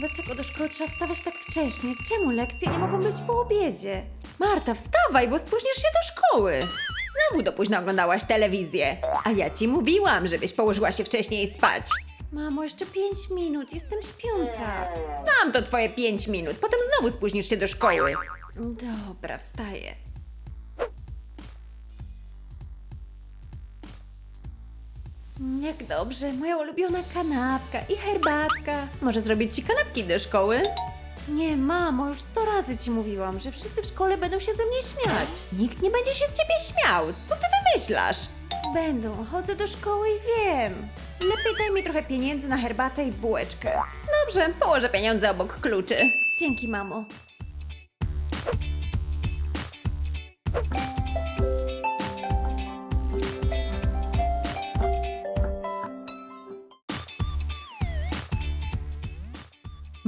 Dlaczego do szkoły trzeba wstawać tak wcześnie? Czemu lekcje nie mogą być po obiedzie? Marta, wstawaj, bo spóźnisz się do szkoły. Znowu do późna oglądałaś telewizję. A ja ci mówiłam, żebyś położyła się wcześniej spać. Mamo, jeszcze pięć minut, jestem śpiąca. Znam to twoje pięć minut, potem znowu spóźnisz się do szkoły. Dobra, wstaję. Dobrze, moja ulubiona kanapka i herbatka. Może zrobić ci kanapki do szkoły? Nie, mamo, już sto razy ci mówiłam, że wszyscy w szkole będą się ze mnie śmiać. Nikt nie będzie się z ciebie śmiał. Co ty wymyślasz? Będą, chodzę do szkoły i wiem. Lepiej daj mi trochę pieniędzy na herbatę i bułeczkę. Dobrze, położę pieniądze obok kluczy. Dzięki, mamo.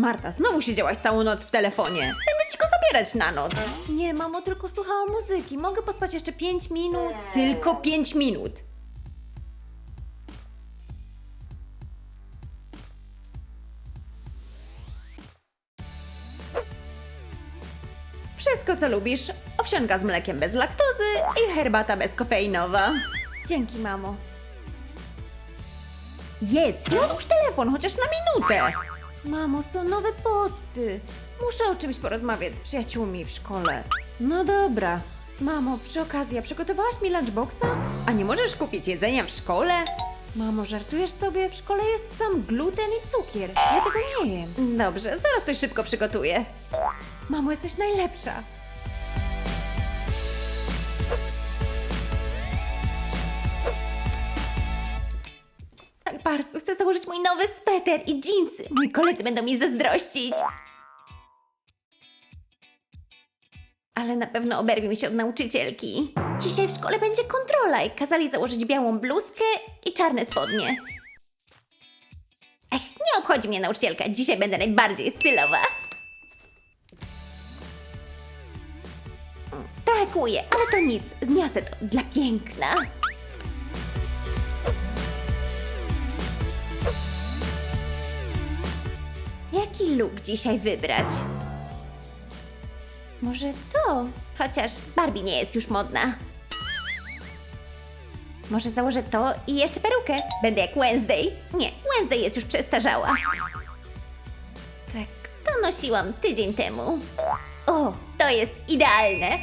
Marta, znowu siedziałaś całą noc w telefonie. Będę ci go zabierać na noc. Nie, mamo, tylko słuchałam muzyki. Mogę pospać jeszcze 5 minut? Tylko 5 minut. Wszystko, co lubisz. Owsianka z mlekiem bez laktozy i herbata bezkofeinowa. Dzięki, mamo. Jedz i odłóż telefon chociaż na minutę. Mamo, są nowe posty. Muszę o czymś porozmawiać z przyjaciółmi w szkole. No dobra. Mamo, przy okazji, a przygotowałaś mi lunchboxa? A nie możesz kupić jedzenia w szkole? Mamo, żartujesz sobie? W szkole jest tam gluten i cukier. Ja tego nie jem. Dobrze, zaraz coś szybko przygotuję. Mamo, jesteś najlepsza. Bardzo chcę założyć mój nowy sweter i dżinsy. Moi koledzy będą mi zazdrościć. Ale na pewno oberwie mi się od nauczycielki. Dzisiaj w szkole będzie kontrola i kazali założyć białą bluzkę i czarne spodnie. Ech, nie obchodzi mnie nauczycielka. Dzisiaj będę najbardziej stylowa. Mm, Trochę kłuję, ale to nic. Zniosę to dla piękna. Jaki look dzisiaj wybrać? Może to? Chociaż Barbie nie jest już modna. Może założę to i jeszcze perukę. Będę jak Wednesday. Nie, Wednesday jest już przestarzała. Tak, to nosiłam tydzień temu. O, to jest idealne.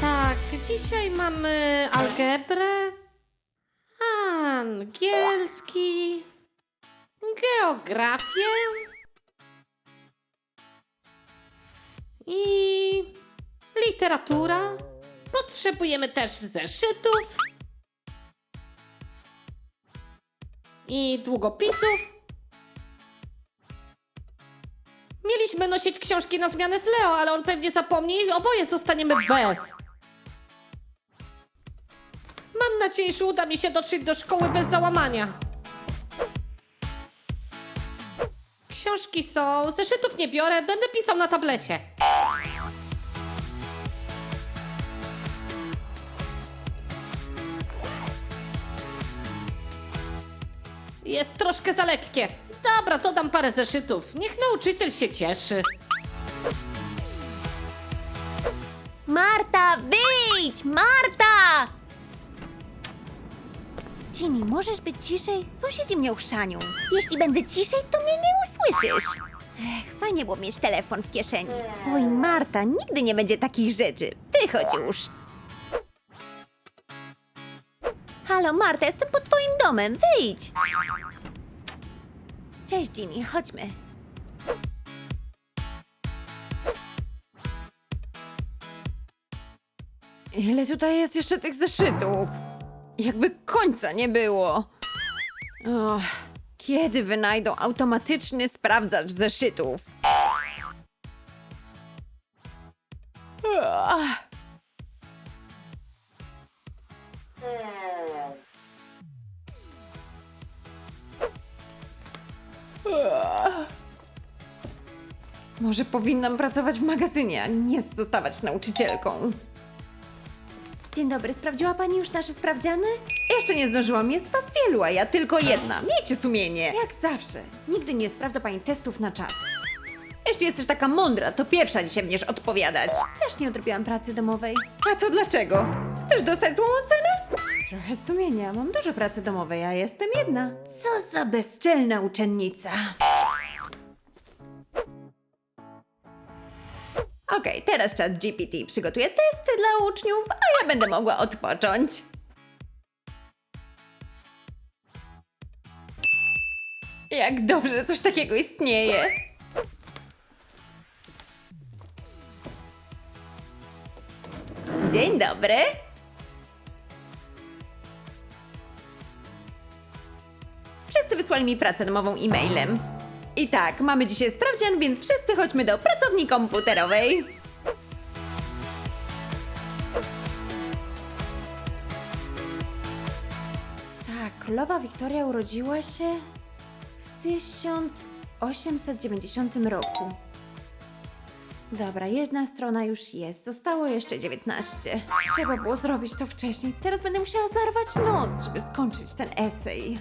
Tak, dzisiaj mamy algebrę, angielski, geografię i literatura. Potrzebujemy też zeszytów i długopisów. Mieliśmy nosić książki na zmianę z Leo, ale on pewnie zapomni i oboje zostaniemy bez. Nadzieję, że uda mi się dotrzeć do szkoły bez załamania. Książki są, zeszytów nie biorę, będę pisał na tablecie. Jest troszkę za lekkie. Dobra, to dam parę zeszytów. Niech nauczyciel się cieszy. Marta, wyjdź! Marta! Jimmy, możesz być ciszej? Sąsiedzi mnie ochrzanią. Jeśli będę ciszej, to mnie nie usłyszysz. Ech, fajnie było mieć telefon w kieszeni. Oj, Marta, nigdy nie będzie takich rzeczy. Ty chodź już. Halo, Marta, jestem pod twoim domem. Wyjdź. Cześć, Jimmy, chodźmy. Ile tutaj jest jeszcze tych zeszytów? Jakby końca nie było. Och, kiedy wynajdą automatyczny sprawdzacz zeszytów? Ach. Może powinnam pracować w magazynie, a nie zostawać nauczycielką. Dzień dobry, sprawdziła pani już nasze sprawdziany? Jeszcze nie zdążyłam, jest was wielu, a ja tylko jedna. Miejcie sumienie. Jak zawsze. Nigdy nie sprawdza pani testów na czas. Jeśli jesteś taka mądra, to pierwsza dzisiaj będziesz odpowiadać. Też nie odrobiłam pracy domowej. A to dlaczego? Chcesz dostać złą ocenę? Trochę sumienia, mam dużo pracy domowej, a jestem jedna. Co za bezczelna uczennica. Okej, teraz czat GPT przygotuje testy dla uczniów, a ja będę mogła odpocząć. Jak dobrze, coś takiego istnieje. Dzień dobry. Wszyscy wysłali mi pracę domową e-mailem. I tak, mamy dzisiaj sprawdzian, więc wszyscy chodźmy do pracowni komputerowej. Tak, królowa Wiktoria urodziła się w 1890 roku. Dobra, jedna strona już jest, zostało jeszcze 19. Trzeba było zrobić to wcześniej. Teraz będę musiała zarwać noc, żeby skończyć ten esej.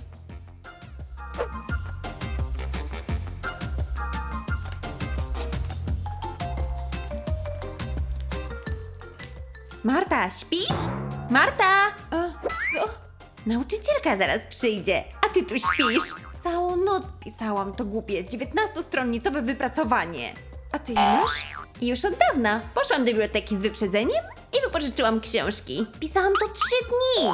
Marta, śpisz? Marta! E, co? Nauczycielka zaraz przyjdzie, a ty tu śpisz. Całą noc pisałam to głupie 19-stronnicowe wypracowanie. A ty masz? Już od dawna. Poszłam do biblioteki z wyprzedzeniem i wypożyczyłam książki. Pisałam to trzy dni.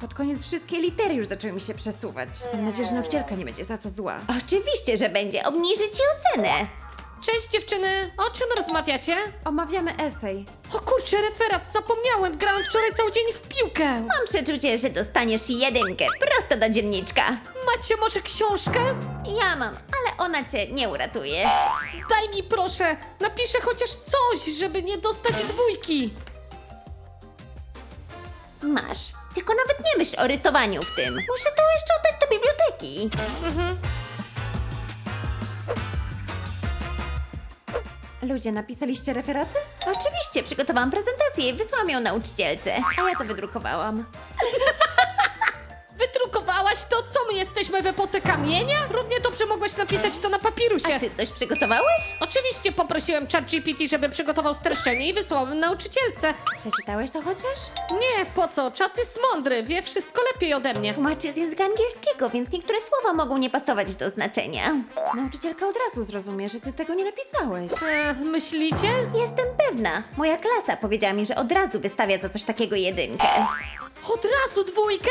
Pod koniec wszystkie litery już zaczęły mi się przesuwać. Mam nadzieję, że nauczycielka nie będzie za to zła. Oczywiście, że będzie. Obniży ci ocenę. Cześć dziewczyny, o czym rozmawiacie? Omawiamy esej. O kurczę, referat, zapomniałem, grałem wczoraj cały dzień w piłkę. Mam przeczucie, że dostaniesz jedynkę prosto do dzienniczka. Macie może książkę? Ja mam, ale ona cię nie uratuje. Daj mi proszę, napiszę chociaż coś, żeby nie dostać dwójki. Masz. Tylko nawet nie myśl o rysowaniu w tym. Muszę to jeszcze oddać do biblioteki. Ludzie, napisaliście referaty? Oczywiście, przygotowałam prezentację i wysłałam ją nauczycielce. A ja to wydrukowałam. To, co my jesteśmy w epoce kamienia? Równie dobrze mogłaś napisać to na papirusie. A ty coś przygotowałeś? Oczywiście poprosiłem ChatGPT, żeby przygotował streszczenie i wysłałem nauczycielce. Przeczytałeś to chociaż? Nie, po co? Czat jest mądry, wie wszystko lepiej ode mnie. Tłumaczy z języka angielskiego, więc niektóre słowa mogą nie pasować do znaczenia. Nauczycielka od razu zrozumie, że ty tego nie napisałeś. E, myślicie? Jestem pewna. Moja klasa powiedziała mi, że od razu wystawia za coś takiego jedynkę. Od razu dwójkę?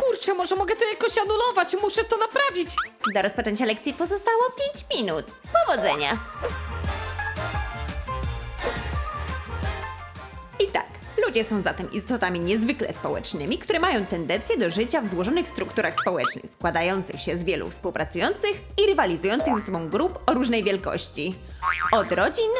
Kurczę, może mogę to jakoś anulować, muszę to naprawić. Do rozpoczęcia lekcji pozostało 5 minut. Powodzenia! I tak, ludzie są zatem istotami niezwykle społecznymi, które mają tendencję do życia w złożonych strukturach społecznych, składających się z wielu współpracujących i rywalizujących ze sobą grup o różnej wielkości. Od rodzin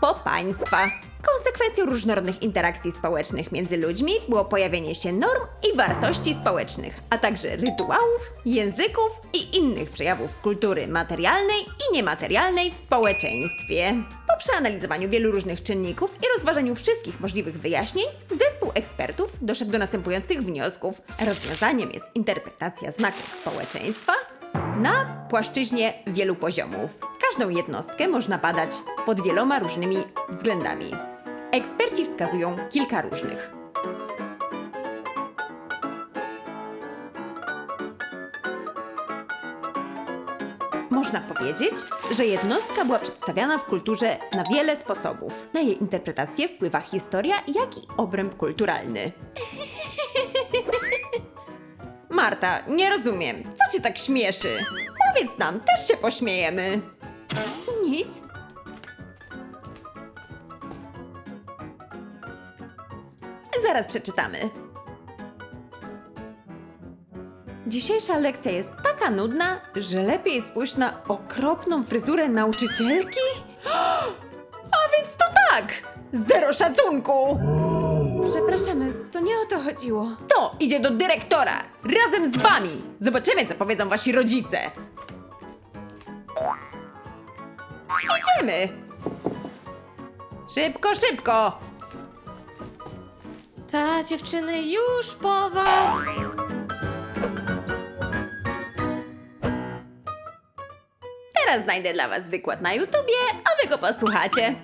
po państwa. Konsekwencją różnorodnych interakcji społecznych między ludźmi było pojawienie się norm i wartości społecznych, a także rytuałów, języków i innych przejawów kultury materialnej i niematerialnej w społeczeństwie. Po przeanalizowaniu wielu różnych czynników i rozważeniu wszystkich możliwych wyjaśnień, zespół ekspertów doszedł do następujących wniosków. Rozwiązaniem jest interpretacja znaków społeczeństwa na płaszczyźnie wielu poziomów. Każdą jednostkę można badać pod wieloma różnymi względami. Eksperci wskazują kilka różnych. Można powiedzieć, że jednostka była przedstawiana w kulturze na wiele sposobów. Na jej interpretację wpływa historia, jak i obręb kulturalny. Marta, nie rozumiem. Cię tak śmieszy? Powiedz nam, też się pośmiejemy. Nic. Zaraz przeczytamy. Dzisiejsza lekcja jest taka nudna, że lepiej spójrz na okropną fryzurę nauczycielki? A więc to tak! Zero szacunku! Przepraszamy, to nie o to chodziło. To idzie do dyrektora! Razem z wami! Zobaczymy, co powiedzą wasi rodzice! Idziemy! Szybko, szybko! Ta dziewczyny już po was. Teraz znajdę dla was wykład na YouTubie, a wy go posłuchacie.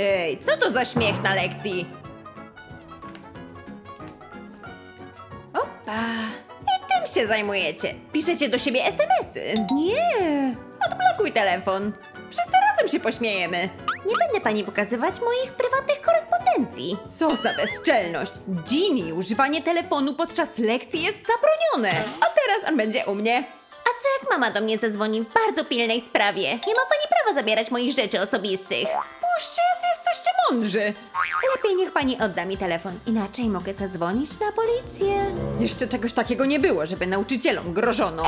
Ej, co to za śmiech na lekcji? Opa! I tym się zajmujecie. Piszecie do siebie SMS-y. Nie! Odblokuj telefon. Wszyscy razem się pośmiejemy. Nie będę pani pokazywać moich prywatnych korespondencji. Co za bezczelność! Ginny, używanie telefonu podczas lekcji jest zabronione. A teraz on będzie u mnie. A co jak mama do mnie zadzwoni w bardzo pilnej sprawie? Nie ma pani prawa zabierać moich rzeczy osobistych. Spójrzcie, mądrzy. Lepiej niech pani odda mi telefon, inaczej mogę zadzwonić na policję. Jeszcze czegoś takiego nie było, żeby nauczycielom grożono.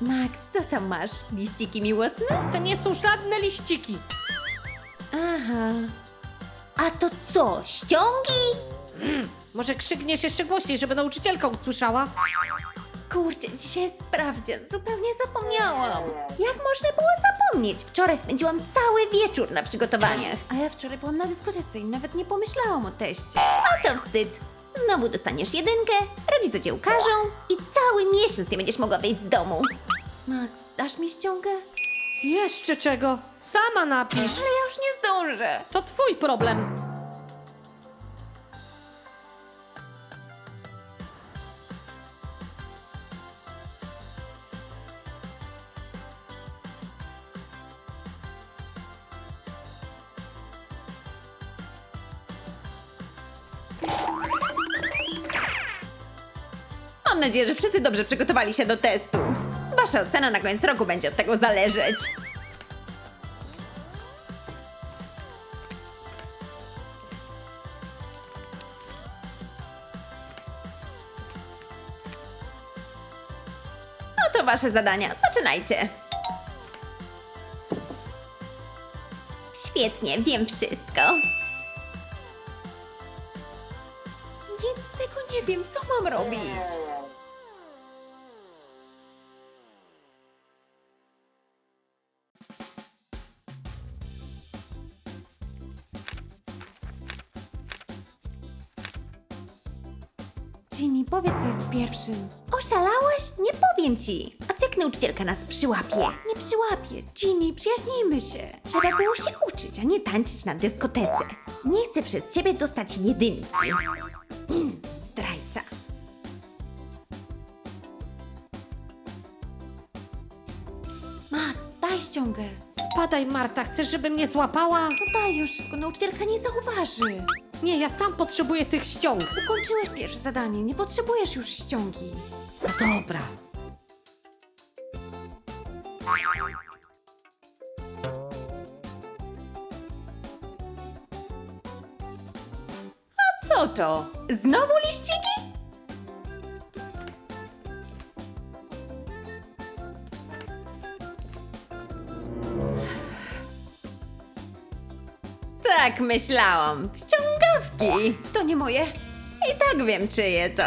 Max, co tam masz? Liściki miłosne? To nie są żadne liściki. Aha. A to co, ściągi? Może krzykniesz jeszcze głośniej, żeby nauczycielka usłyszała? Kurczę, dzisiaj jest sprawdzian, zupełnie zapomniałam. Jak można było zapomnieć? Wczoraj spędziłam cały wieczór na przygotowaniach. A ja wczoraj byłam na dyskotece i nawet nie pomyślałam o teście. A to wstyd. Znowu dostaniesz jedynkę, rodzice cię ukażą i cały miesiąc nie będziesz mogła wyjść z domu. Max, dasz mi ściągę? Jeszcze czego? Sama napisz. Ale ja już nie zdążę. To twój problem. Nadzieję, że wszyscy dobrze przygotowali się do testu. Wasza ocena na koniec roku będzie od tego zależeć. Oto wasze zadania. Zaczynajcie. Świetnie, wiem wszystko. Nic z tego nie wiem, co mam robić. Pierwszym. Oszalałeś? Nie powiem ci. A co jak nauczycielka nas przyłapie? Nie przyłapie. Ginny, przyjaźnijmy się. Trzeba było się uczyć, a nie tańczyć na dyskotece. Nie chcę przez ciebie dostać jedynki. Mm, Zdrajca. Psst, Max, daj ściągę. Spadaj, Marta, chcesz, żeby mnie złapała? No daj już szybko, nauczycielka nie zauważy. Nie, ja sam potrzebuję tych ściąg. Ukończyłeś pierwsze zadanie, nie potrzebujesz już ściągi. No dobra. Co to? Znowu liściki? Tak myślałam. To nie moje. I tak wiem, czyje to.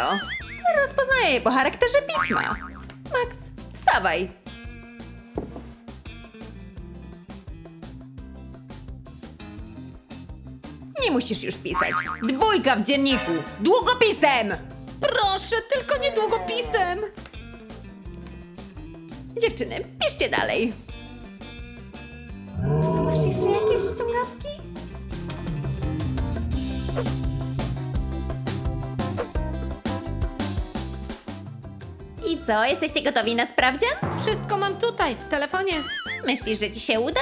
Rozpoznaję je po charakterze pisma. Max, wstawaj. Nie musisz już pisać. Dwójka w dzienniku. Długopisem! Proszę, tylko nie długopisem. Dziewczyny, piszcie dalej. A masz jeszcze jakieś ściągawki? Co, jesteście gotowi na sprawdzian? Wszystko mam tutaj, w telefonie. Myślisz, że ci się uda?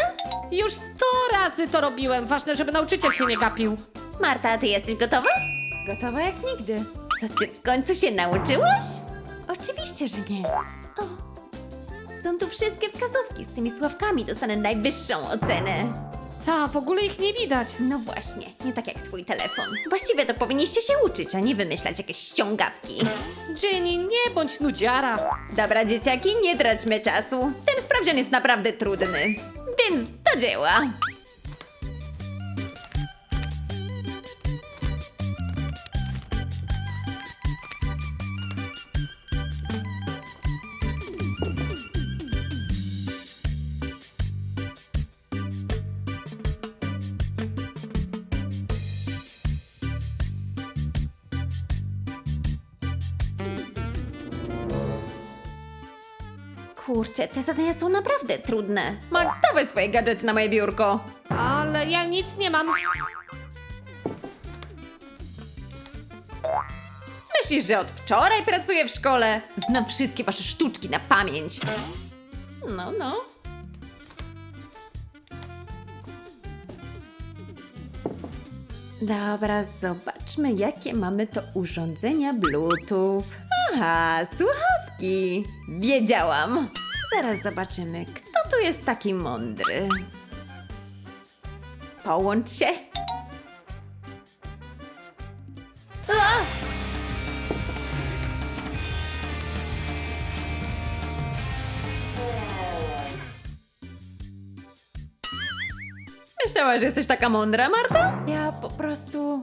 Już sto razy to robiłem. Ważne, żeby nauczyciel się nie gapił. Marta, a ty jesteś gotowa? Gotowa jak nigdy. Co, ty w końcu się nauczyłaś? Oczywiście, że nie. O, są tu wszystkie wskazówki. Z tymi sławkami dostanę najwyższą ocenę. Ta, w ogóle ich nie widać. No właśnie, nie tak jak twój telefon. Właściwie to powinniście się uczyć, a nie wymyślać jakieś ściągawki. Ginny, nie bądź nudziara. Dobra, dzieciaki, nie traćmy czasu. Ten sprawdzian jest naprawdę trudny. Więc do dzieła. Kurczę, te zadania są naprawdę trudne. Max, dawaj swoje gadżety na moje biurko. Ale ja nic nie mam. Myślisz, że od wczoraj pracuję w szkole? Znam wszystkie wasze sztuczki na pamięć. No, no. Dobra, zobaczmy, jakie mamy to urządzenia Bluetooth. Aha, słuchawki. Wiedziałam. Zaraz zobaczymy, kto tu jest taki mądry. Połącz się. A! Myślałaś, że jesteś taka mądra, Marta? Ja po prostu...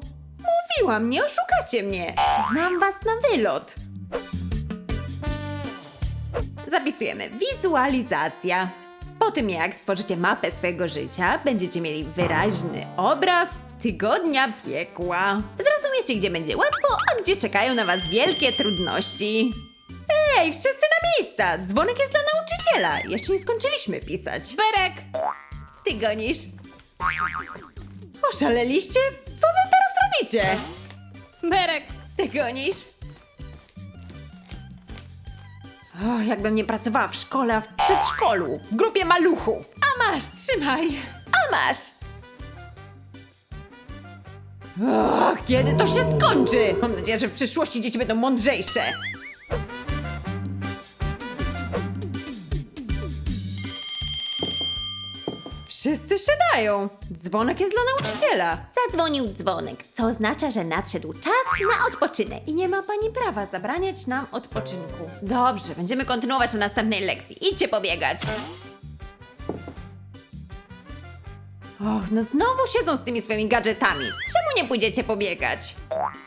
Mówiłam, nie oszukacie mnie. Znam was na wylot. Zapisujemy wizualizacja. Po tym jak stworzycie mapę swojego życia, będziecie mieli wyraźny obraz tygodnia piekła. Zrozumiecie, gdzie będzie łatwo, a gdzie czekają na was wielkie trudności. Ej, wszyscy na miejsca! Dzwonek jest dla nauczyciela. Jeszcze nie skończyliśmy pisać. Berek! Ty gonisz. Oszaleliście? Co wy teraz robicie? Berek! Ty gonisz. O, jakbym nie pracowała w szkole, a w przedszkolu, w grupie maluchów. A masz, trzymaj. A masz. O, kiedy to się skończy? Mam nadzieję, że w przyszłości dzieci będą mądrzejsze. Wszyscy siadają. Dzwonek jest dla nauczyciela. Zadzwonił dzwonek, co oznacza, że nadszedł czas na odpoczynek. I nie ma pani prawa zabraniać nam odpoczynku. Dobrze, będziemy kontynuować na następnej lekcji. Idźcie pobiegać. Och, no znowu siedzą z tymi swoimi gadżetami. Czemu nie pójdziecie pobiegać?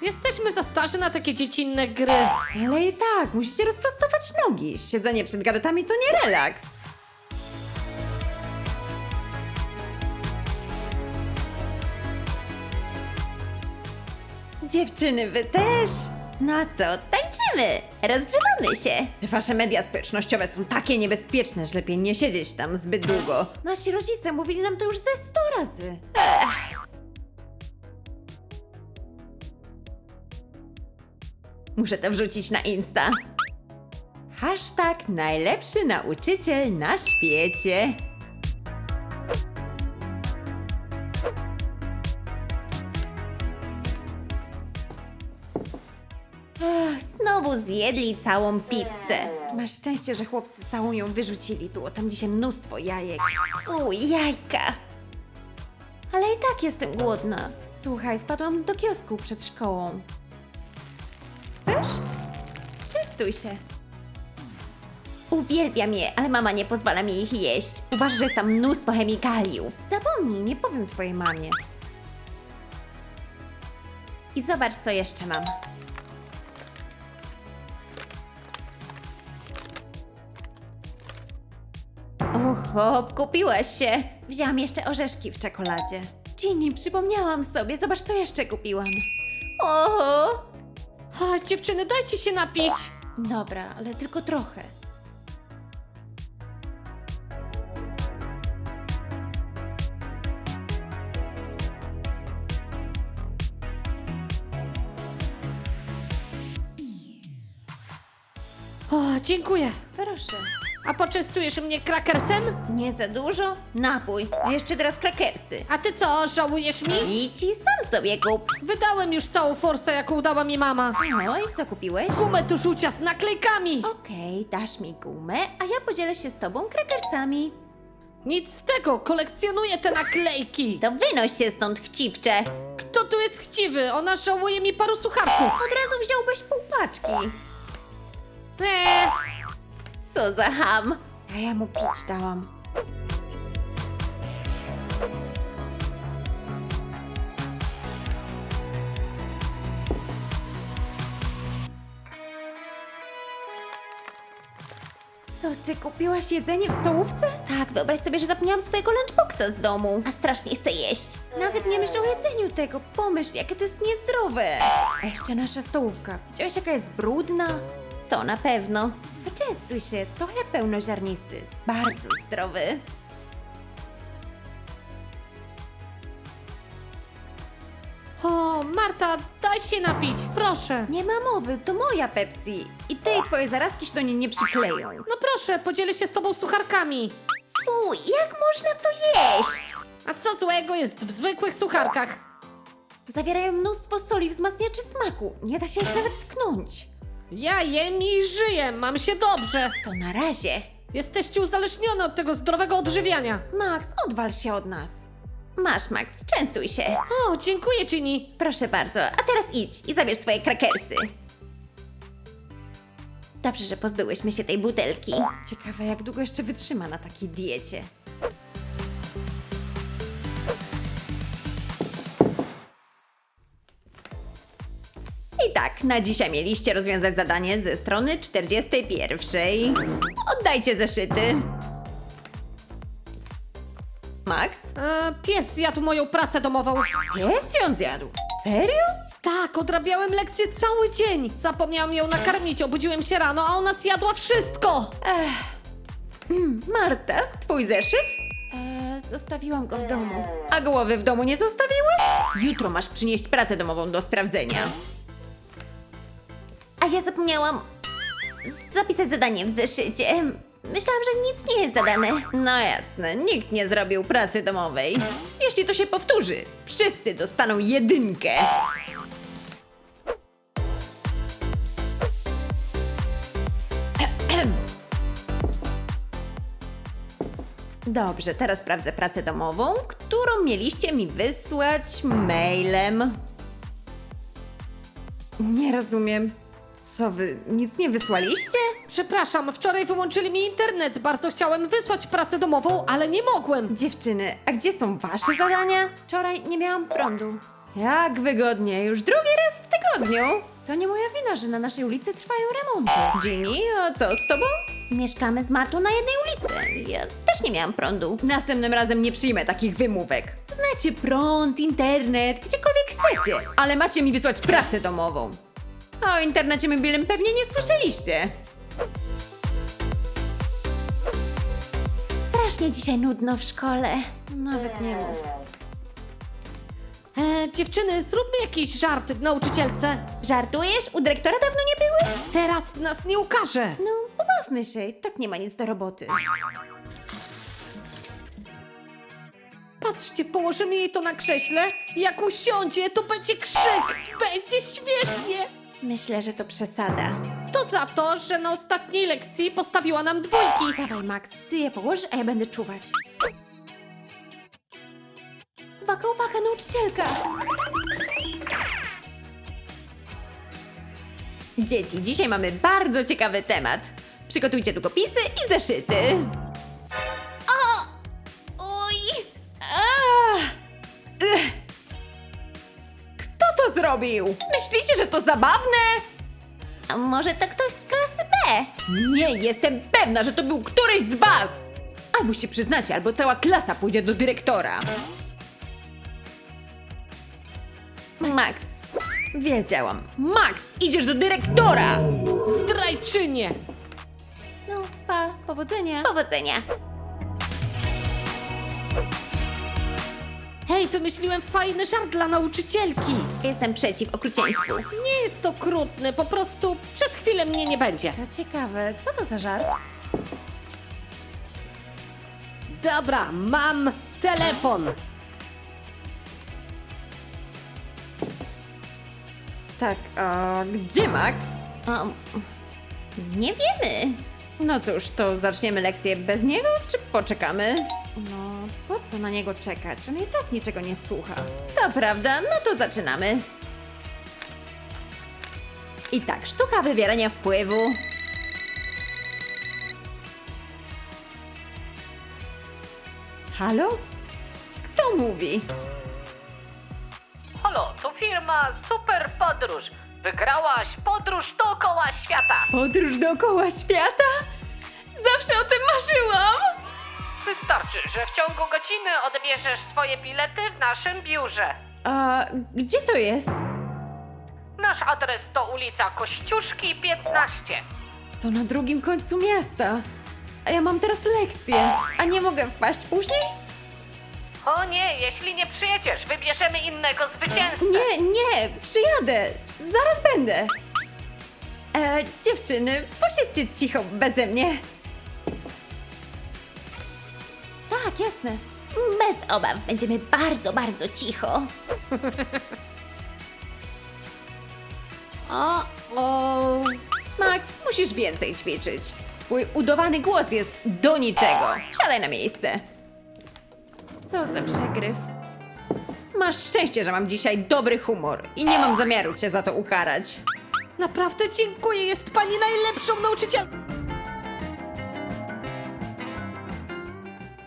Jesteśmy za starzy na takie dziecinne gry. Ale i tak, musicie rozprostować nogi. Siedzenie przed gadżetami to nie relaks. Dziewczyny, wy też? Na co? Tańczymy! Rozgrzewamy się! Te wasze media społecznościowe są takie niebezpieczne, że lepiej nie siedzieć tam zbyt długo. Nasi rodzice mówili nam to już ze sto razy. Ech. Muszę to wrzucić na Insta. Hashtag najlepszy nauczyciel na świecie. Zjedli całą pizzę. Masz szczęście, że chłopcy całą ją wyrzucili. Było tam dzisiaj mnóstwo jajek. Fuj, jajka. Ale i tak jestem głodna. Słuchaj, wpadłam do kiosku przed szkołą. Chcesz? Częstuj się. Uwielbiam je, ale mama nie pozwala mi ich jeść. Uważa, że jest tam mnóstwo chemikaliów. Zapomnij, nie powiem twojej mamie. I zobacz, co jeszcze mam. Oho, kupiłaś się. Wzięłam jeszcze orzeszki w czekoladzie. Ginny, przypomniałam sobie, zobacz, co jeszcze kupiłam. Oho! O, dziewczyny, dajcie się napić. Dobra, ale tylko trochę. O, dziękuję. Proszę. A poczęstujesz mnie krakersem? Nie za dużo? Napój. A jeszcze teraz krakersy. A ty co, żałujesz mi? I ci sam sobie kup. Wydałem już całą forsę, jaką dała mi mama. No i co kupiłeś? Gumę do rzucia z naklejkami. Okej, dasz mi gumę, a ja podzielę się z tobą krakersami. Nic z tego, kolekcjonuję te naklejki. To wynoś się stąd, chciwcze. Kto tu jest chciwy? Ona żałuje mi paru sucharków. Od razu wziąłbyś pół paczki. Eee, Co za ham. A ja mu pić dałam. Co, ty kupiłaś jedzenie w stołówce? Tak, wyobraź sobie, że zapomniałam swojego lunchboxa z domu. A strasznie chcę jeść. Nawet nie myśl o jedzeniu tego. Pomyśl, jakie to jest niezdrowe. A jeszcze nasza stołówka. Widziałaś, jaka jest brudna? To na pewno. Poczęstuj się, to chleb pełnoziarnisty. Bardzo zdrowy. O, Marta, daj się napić, proszę. Nie ma mowy, to moja Pepsi. I ty i twoje zarazki się do niej nie przykleją. No proszę, podzielę się z tobą sucharkami. Fuj, jak można to jeść? A co złego jest w zwykłych sucharkach? Zawierają mnóstwo soli wzmacniaczy smaku. Nie da się ich nawet tknąć. Ja jem i żyję, mam się dobrze. To na razie. Jesteście uzależnione od tego zdrowego odżywiania. Max, odwal się od nas. Masz, Max, częstuj się. O, dziękuję, Ginny. Proszę bardzo, a teraz idź i zabierz swoje krakersy. Dobrze, że pozbyłyśmy się tej butelki. Ciekawe, jak długo jeszcze wytrzyma na takiej diecie. Tak, na dzisiaj mieliście rozwiązać zadanie ze strony 41. Oddajcie zeszyty. Max? E, pies zjadł moją pracę domową. Pies ją zjadł. Serio? Tak, odrabiałem lekcję cały dzień. Zapomniałam ją nakarmić, obudziłem się rano, a ona zjadła wszystko. Mm, Marta, twój zeszyt? Eee, zostawiłam go w domu. A głowy w domu nie zostawiłeś? Jutro masz przynieść pracę domową do sprawdzenia. A ja zapomniałam zapisać zadanie w zeszycie. Myślałam, że nic nie jest zadane. No jasne, nikt nie zrobił pracy domowej. Jeśli to się powtórzy, wszyscy dostaną jedynkę. Dobrze, teraz sprawdzę pracę domową, którą mieliście mi wysłać mailem. Nie rozumiem. Co wy, nic nie wysłaliście? Przepraszam, wczoraj wyłączyli mi internet. Bardzo chciałem wysłać pracę domową, ale nie mogłem. Dziewczyny, a gdzie są wasze zadania? Wczoraj nie miałam prądu. Jak wygodnie, już drugi raz w tygodniu. To nie moja wina, że na naszej ulicy trwają remonty. Ginny, a co z tobą? Mieszkamy z Martą na jednej ulicy. Ja też nie miałam prądu. Następnym razem nie przyjmę takich wymówek. Znacie prąd, internet, gdziekolwiek chcecie, ale macie mi wysłać pracę domową. A o internecie mobilnym pewnie nie słyszeliście. Strasznie dzisiaj nudno w szkole. Nawet nie mów. E, dziewczyny, zróbmy jakiś żart nauczycielce. Żartujesz? U dyrektora dawno nie byłeś? Teraz nas nie ukaże. No, pobawmy się. Tak nie ma nic do roboty. Patrzcie, położymy jej to na krześle. Jak usiądzie, to będzie krzyk. Będzie śmiesznie. Myślę, że to przesada. To za to, że na ostatniej lekcji postawiła nam dwójki. Dawaj, Max, ty je położysz, a ja będę czuwać. Uwaga, uwaga, nauczycielka! Dzieci, dzisiaj mamy bardzo ciekawy temat. Przygotujcie długopisy i zeszyty. Zrobił? Myślicie, że to zabawne? A może to ktoś z klasy B? Nie, jestem pewna, że to był któryś z was! Albo się przyznacie, albo cała klasa pójdzie do dyrektora. Max, wiedziałam. Max, idziesz do dyrektora! Zdrajczynie. No, pa, powodzenia. Powodzenia. Hej, wymyśliłem fajny żart dla nauczycielki. Jestem przeciw okrucieństwu. Nie jest to okrutny, po prostu przez chwilę mnie nie będzie. To ciekawe, co to za żart? Dobra, mam telefon. Tak, a gdzie Max? nie wiemy. No cóż, to zaczniemy lekcję bez niego, czy poczekamy? No, po co na niego czekać? On i tak niczego nie słucha. To prawda, no to zaczynamy. I tak, sztuka wywierania wpływu. Halo? Kto mówi? Halo, to firma Super Podróż. Wygrałaś podróż dookoła świata. Podróż dookoła świata? Zawsze o tym marzyłam! Wystarczy, że w ciągu godziny odbierzesz swoje bilety w naszym biurze. A gdzie to jest? Nasz adres to ulica Kościuszki 15. To na drugim końcu miasta. A ja mam teraz lekcję. A nie mogę wpaść później? O nie, jeśli nie przyjedziesz, wybierzemy innego zwycięzcę. Nie, nie, przyjadę. Zaraz będę. E, dziewczyny, posiedźcie cicho beze mnie. Jasne. Bez obaw, będziemy bardzo, bardzo cicho. O, o. Max, musisz więcej ćwiczyć. Twój udawany głos jest do niczego. Siadaj na miejsce. Co za przegryw. Masz szczęście, że mam dzisiaj dobry humor i nie mam zamiaru cię za to ukarać. Naprawdę dziękuję, jest pani najlepszą nauczycielką.